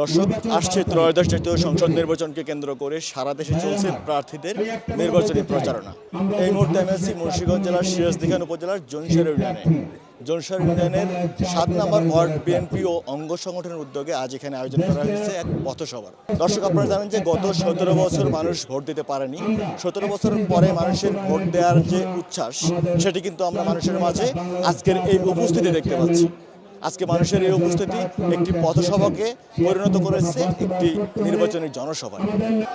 দর্শক আসছে ত্রয়োদশ জাতীয় সংসদ নির্বাচনকে কেন্দ্র করে সারা দেশে চলছে প্রার্থীদের নির্বাচনী প্রচারণা। এই মুহূর্তে আমি আছি মুন্সিগঞ্জ জেলার সিরাজদিখান উপজেলার জনসার ইউনিয়নে জনসার ইউনিয়নের সাত নম্বর ওয়ার্ড বিএনপি ও অঙ্গ সংগঠনের উদ্যোগে আজ এখানে আয়োজন করা হয়েছে এক পথসভার দর্শক আপনারা জানেন যে গত সতেরো বছর মানুষ ভোট দিতে পারেনি। সতেরো বছর পরে মানুষের ভোট দেওয়ার যে উচ্ছ্বাস সেটি কিন্তু আমরা মানুষের মাঝে আজকের এই উপস্থিতি দেখতে পাচ্ছি। আজকে মানুষের এই উপস্থিতি একটি পথসভাকে পরিণত করেছে, একটি নির্বাচনী জনসভায়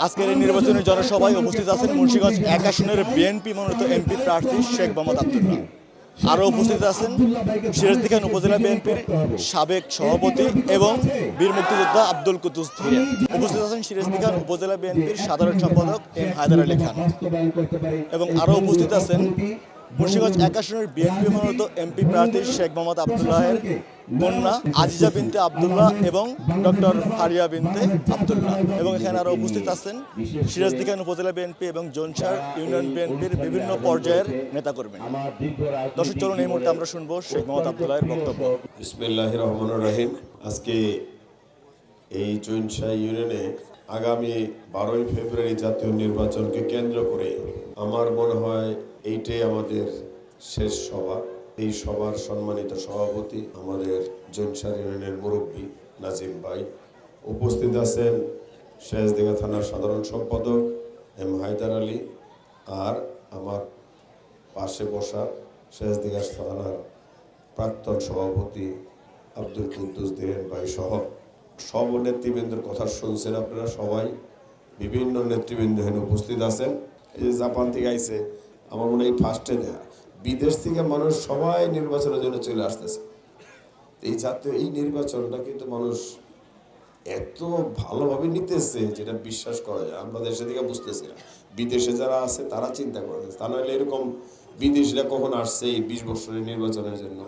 আজকের এই নির্বাচনী জনসভায় উপস্থিত আছেন মুন্সিগঞ্জ এক আসনের বিএনপি মনোনীত এমপি প্রার্থী শেখ মোহাম্মদ আব্দুল্লাহ। আরও উপস্থিত আছেন সিরাজদিখান উপজেলা বিএনপির সাবেক সভাপতি এবং বীর মুক্তিযোদ্ধা আব্দুল কুতুস ধীরেন উপস্থিত আছেন সিরাজদিখান উপজেলা বিএনপির সাধারণ সম্পাদক এম হায়দার আলী খান। এবং আরও উপস্থিত আছেন মুন্সিগঞ্জ এক আসনের বিএনপি মনোনীত এমপি প্রার্থী শেখ মোহাম্মদ আবদুল্লাহের কন্যা আজিজা বিনতে আবদুল্লাহ এবং ডক্টর ফারিয়া বিনতে আবদুল্লাহ। এবং এখানে আরও উপস্থিত আছেন সিরাজদিখান উপজেলা বিএনপি এবং জোনসার ইউনিয়ন বিএনপির বিভিন্ন পর্যায়ের নেতা নেতাকর্মী। দর্শক, চলুন এই মুহূর্তে আমরা শুনব শেখ মোহাম্মদ আবদুল্লাহের বক্তব্য। বিসমিল্লাহ রহমান রহিম। আজকে এই চৈনশাহ ইউনিয়নে আগামী বারোই ফেব্রুয়ারি জাতীয় নির্বাচনকে কেন্দ্র করে আমার মনে হয় এইটাই আমাদের শেষ সভা। এই সভার সম্মানিত সভাপতি আমাদের জৈনসার ইউনিয়নের মুরব্বী নাজিম ভাই। উপস্থিত আছেন শেষদিঘা থানার সাধারণ সম্পাদক এম হায়দার আলী আর আমার পাশে বসা শেষদিঘা থানার প্রাক্তন সভাপতি আব্দুল কুদ্দুস দিরেন ভাই সহ সব নেতৃবৃন্দের কথা শুনছেন আপনারা সবাই। বিভিন্ন নেতৃবৃন্দ এখানে উপস্থিত আছেন। এই যে জাপান থেকে আইসে আমার মনে হয় ফার্স্টে দেয়া বিদেশ থেকে মানুষ সবাই নির্বাচনের জন্য চলে আসতেছে। এই জাতীয় এই নির্বাচনটা কিন্তু মানুষ এত ভালোভাবে নিতেছে যেটা বিশ্বাস করা যায়। আমরা দেশে থেকে বুঝতেছি না। বিদেশে যারা আছে, তারা চিন্তা করে তা নাহলে এরকম বিদেশিরা কখন আসছে এই বিশ বছরের নির্বাচনের জন্য?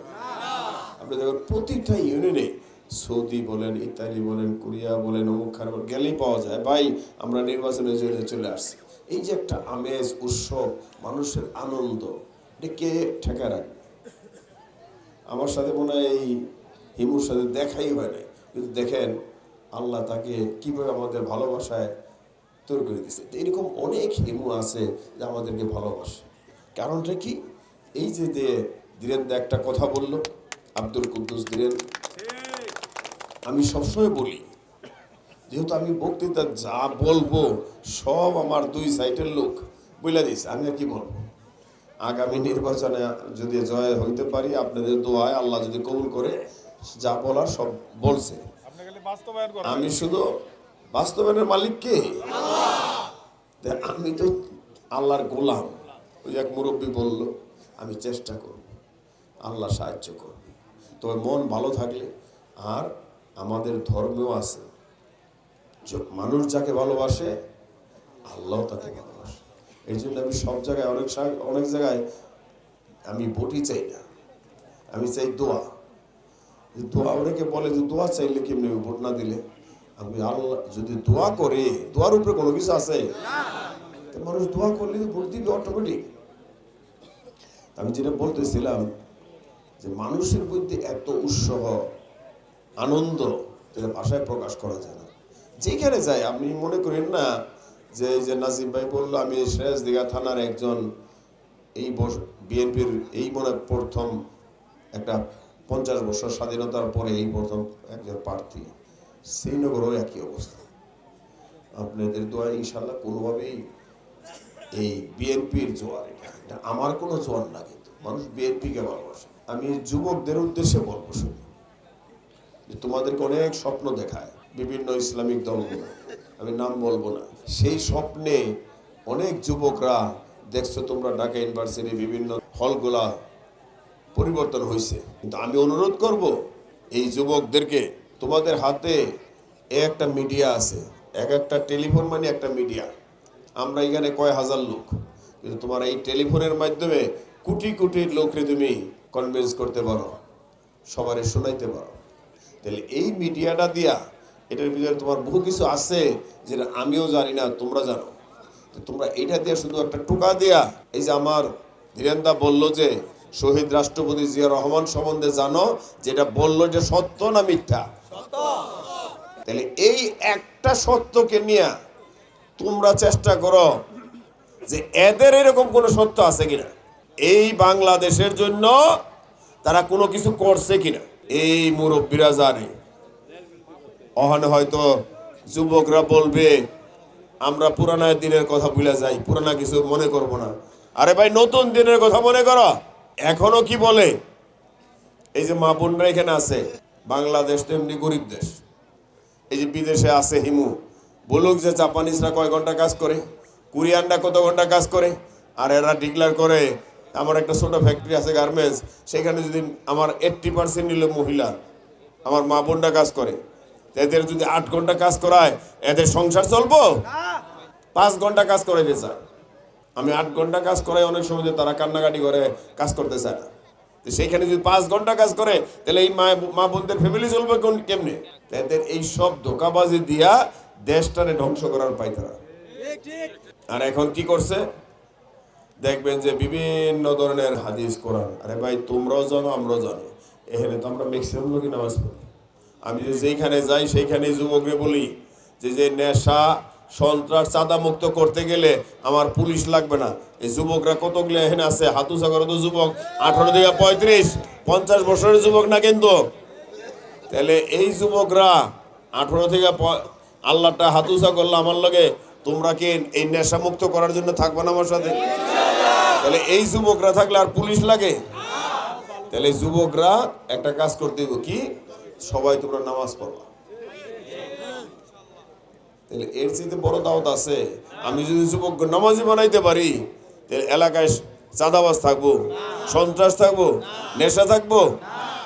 আপনি দেখেন, প্রতিটা ইউনিয়নে সৌদি বলেন, ইতালি বলেন, কোরিয়া বলেন, অমুক খান গেলেই পাওয়া যায়। ভাই, আমরা নির্বাচনের জন্য চলে আসছি। এই যে একটা আমেজ, উৎসব, মানুষের আনন্দ, এটা কে ঠেকা রাখবে? আমার সাথে মনে হয় এই হিমুর সাথে দেখাই হয় না কিন্তু দেখেন, আল্লাহ তাকে কীভাবে আমাদের ভালোবাসায় তৈরি করে দিচ্ছে এরকম অনেক হিমু আছে যে আমাদেরকে ভালোবাসে। কারণটা কি? এই যে দে ধীরেন একটা কথা বলল, আব্দুল কুদ্দুস ধীরেন আমি সবসময় বলি যেহেতু আমি বক্তৃতা যা বলব সব আমার দুই সাইডের লোক বলে দিছে আমি আর কি বলব? আগামী নির্বাচনে যদি জয় হইতে পারি আপনাদের দোয়ায় আল্লাহ যদি কবুল করে যা বলার সব বলছে। আমি শুধু বাস্তবায়নের মালিক কে? আমি তো আল্লাহর গোলাম। ওই এক মুরব্বী বলল আমি চেষ্টা করব আল্লাহ সাহায্য করব। তবে মন ভালো থাকলে আর আমাদের ধর্মেও আছে। মানুষ যাকে ভালোবাসে, আল্লাহ তাকে ভালোবাসে। এই জন্য আমি সব জায়গায়, অনেক অনেক জায়গায় আমি ভোটই চাই না। আমি চাই দোয়া। দোয়া, অনেকে বলে যে দোয়া চাইলে কেমনি ভোট না দিলে? আমি আল্লাহ, যদি দোয়া করে, দোয়ার উপরে কোনো কিছু আছে? মানুষ দোয়া করলে ভোট দিবে অটোমেটিক আমি যেটা বলতেছিলাম যে মানুষের মধ্যে এত উৎসাহ আনন্দ যেটা ভাষায় প্রকাশ করা যায় না। যেখানে যাই আপনি মনে করেন না যে যে নাজিম ভাই বলল, আমি শেষ দিঘা থানার একজন এই বিএনপির এই মনে প্রথম একটা পঞ্চাশ বছর স্বাধীনতার পরে এই প্রথম একজন প্রার্থী। শ্রীনগরও একই অবস্থা। আপনাদের দোয়া ইনশাল্লাহ কোনোভাবেই এই বিএনপির জোয়ার এটা এটা আমার কোনো জোয়ার না কিন্তু। মানুষ বিএনপিকে ভালোবাসে। আমি যুবকদের উদ্দেশ্যে বলব শুধু। যে তোমাদেরকে অনেক স্বপ্ন দেখায় বিভিন্ন ইসলামিক দলগুলো। আমি নাম বলব না। সেই স্বপ্নে অনেক যুবকরা, দেখছ তোমরা ঢাকা ইউনিভার্সিটি বিভিন্ন হলগুলা পরিবর্তন হয়েছে কিন্তু আমি অনুরোধ করব, এই যুবকদেরকে, তোমাদের হাতে একটা মিডিয়া আছে। এক একটা টেলিফোন মানে একটা মিডিয়া। আমরা এখানে কয় হাজার লোক। কিন্তু তোমার এই টেলিফোনের মাধ্যমে কোটি কোটি লোককে তুমি কনভিন্স করতে পারো, সবারে শোনাইতে পারো। তাহলে এই মিডিয়াটা দিয়া এটার ভিতরে তোমার বহু কিছু আছে যেটা আমিও জানি না, তোমরা জানো। তোমরা এটা দিয়ে শুধু একটা টোকা দিয়া, এই যে আমার ধীরেন্দা বলল যে, শহীদ রাষ্ট্রপতি জিয়া রহমান সম্বন্ধে জানো, যেটা বলল যে সত্য না মিথ্যা? তাহলে এই একটা সত্যকে নিয়ে তোমরা চেষ্টা করো যে এদের এরকম কোনো সত্য আছে কিনা। এই বাংলাদেশের জন্য তারা কোনো কিছু করছে কিনা। এই মুরব্বীরা জানে। ওখানে হয়তো যুবকরা বলবে, আমরা পুরানা দিনের কথা ভুলে যাই, পুরানা কিছু মনে করব না। আরে ভাই, নতুন দিনের কথা মনে করো। এখনও কি বলে? এই যে মা বোনরা এখানে আছে, বাংলাদেশ তো এমনি গরিব দেশ। এই যে বিদেশে আছে হিমু, বলুক যে জাপানিজরা কয় ঘণ্টা কাজ করে, কোরিয়ানরা কত ঘণ্টা কাজ করে, আর এরা ডিক্লেয়ার করে আমার একটা ছোট ফ্যাক্টরি আছে গার্মেন্টস সেখানে যদি আমার এইট্টি পার্সেন্ট নিল মহিলা আমার মা বোনরা কাজ করে। এদের যদি আট ঘণ্টা কাজ করায় এদের সংসার চলবো? পাঁচ ঘণ্টা কাজ করে চায়। আমি আট ঘণ্টা কাজ করাই অনেক সময় যে তারা কান্নাকাটি করে কাজ করতে চায় না। তো সেইখানে যদি পাঁচ ঘণ্টা কাজ করে তাহলে এই মা মা বোনদের ফ্যামিলি চলবে কোন কেমনে? এদের এই সব ধোকাবাজি দিয়া দেশটারে ধ্বংস করার পাই তারা আর এখন কি করছে? দেখবেন যে বিভিন্ন ধরনের হাদিস, কোরআন। আরে ভাই, তোমরাও জানো, আমরাও জানি। এখানে তো আমরা ম্যাক্সিমাম লোকই নামাজ পড়ি। আমি যে যেইখানে যাই সেইখানে যুবকরে বলি যে যে নেশা, সন্ত্রাস চাঁদা মুক্ত করতে গেলে আমার পুলিশ লাগবে না। এই যুবকরা কতগুলো এখানে আছে? হাতুসা করে তো যুবক, আঠারো থেকে পঁয়ত্রিশ, পঞ্চাশ বছরের যুবক না কিন্তু? তাহলে এই যুবকরা আঠারো থেকে আল্লাহটা হাতুসা করল আমার লগে। তোমরা কি এই নেশা মুক্ত করার জন্য থাকবে না আমার সাথে? তাহলে এই যুবকরা থাকলে আর পুলিশ লাগে? তাহলে যুবকরা একটা কাজ করতে দিব কি? সবাই তোমরা নামাজ পড়বা। তাহলে এর চেয়ে বড় দাওয়াত আছে, আমি যদি যুবক নামাজি বানাইতে পারি, তাহলে এলাকায় চাঁদাবাজ থাকব, সন্ত্রাস থাকব, নেশা থাকব,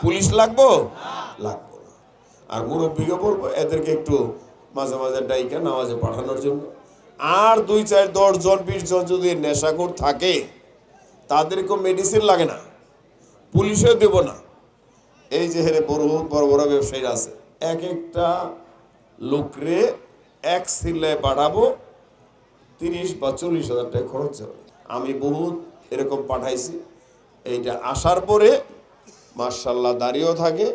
পুলিশ লাগবো? লাগবো না। আর মুরব্বীকে বলব, এদেরকে একটু মাঝে মাঝে ডাইকা নামাজে পাঠানোর জন্য। আর দুই চার দশ জন, বিশ জন যদি নেশাখোর থাকে, তাদেরকেও মেডিসিন লাগে না, পুলিশেও দেব না। এই যে হেরে বড় বড় বড় ব্যবসায়ী আছে, এক একটা লোকরে এক সিলায় বাড়াবো, তিরিশ বা চল্লিশ হাজার টাকা খরচ হবে। আমি বহুত এরকম পাঠাইছি, এইটা আসার পরে মার্শাল্লাহ দাঁড়িয়েও থাকে,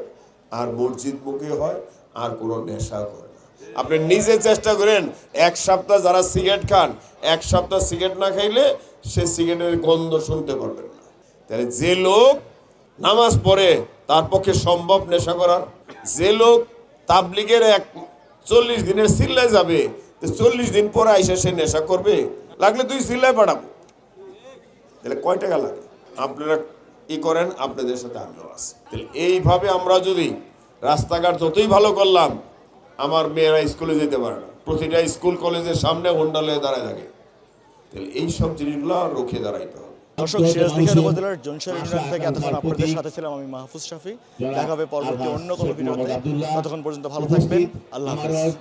আর মসজিদ মুখে হয়, আর কোনো নেশা করে আপনি নিজে চেষ্টা করেন, এক সপ্তাহ যারা সিগারেট খান, এক সপ্তাহ সিগারেট না খাইলে সে সিগারেটের গন্ধ শুনতে পারবেন না। তাহলে যে লোক নামাজ পড়ে, তার পক্ষে সম্ভব নেশা করার। যে লোক তাবলিগের এক চল্লিশ দিনের সিল্লায় যাবে চল্লিশ দিন পরে আইসা সে নেশা করবে। লাগলে তুই সিল্লায় পাঠাবো। তাহলে কয় টাকা লাগে? আপনারা ই করেন, আপনাদের সাথে আমিও আছি। তাহলে এইভাবে আমরা যদি রাস্তাঘাট যতই ভালো করলাম আমার মেয়েরা স্কুলে যেতে পারে না। প্রতিটা স্কুল কলেজের সামনে হন্ডালে দাঁড়ায় থাকে। তাহলে এই সব জিনিসগুলো রুখে দাঁড়াইতে হবে। দর্শক সিরাজদিখান উপজেলার জনসার ইউনিয়ন থেকে এতক্ষণ আপনাদের সাথে ছিলাম আমি মাহফুজ শাফি। দেখা হবে পরবর্তী অন্য কোনো ভিডিওতে। ততক্ষণ পর্যন্ত ভালো থাকবেন। আল্লাহ হাফেজ।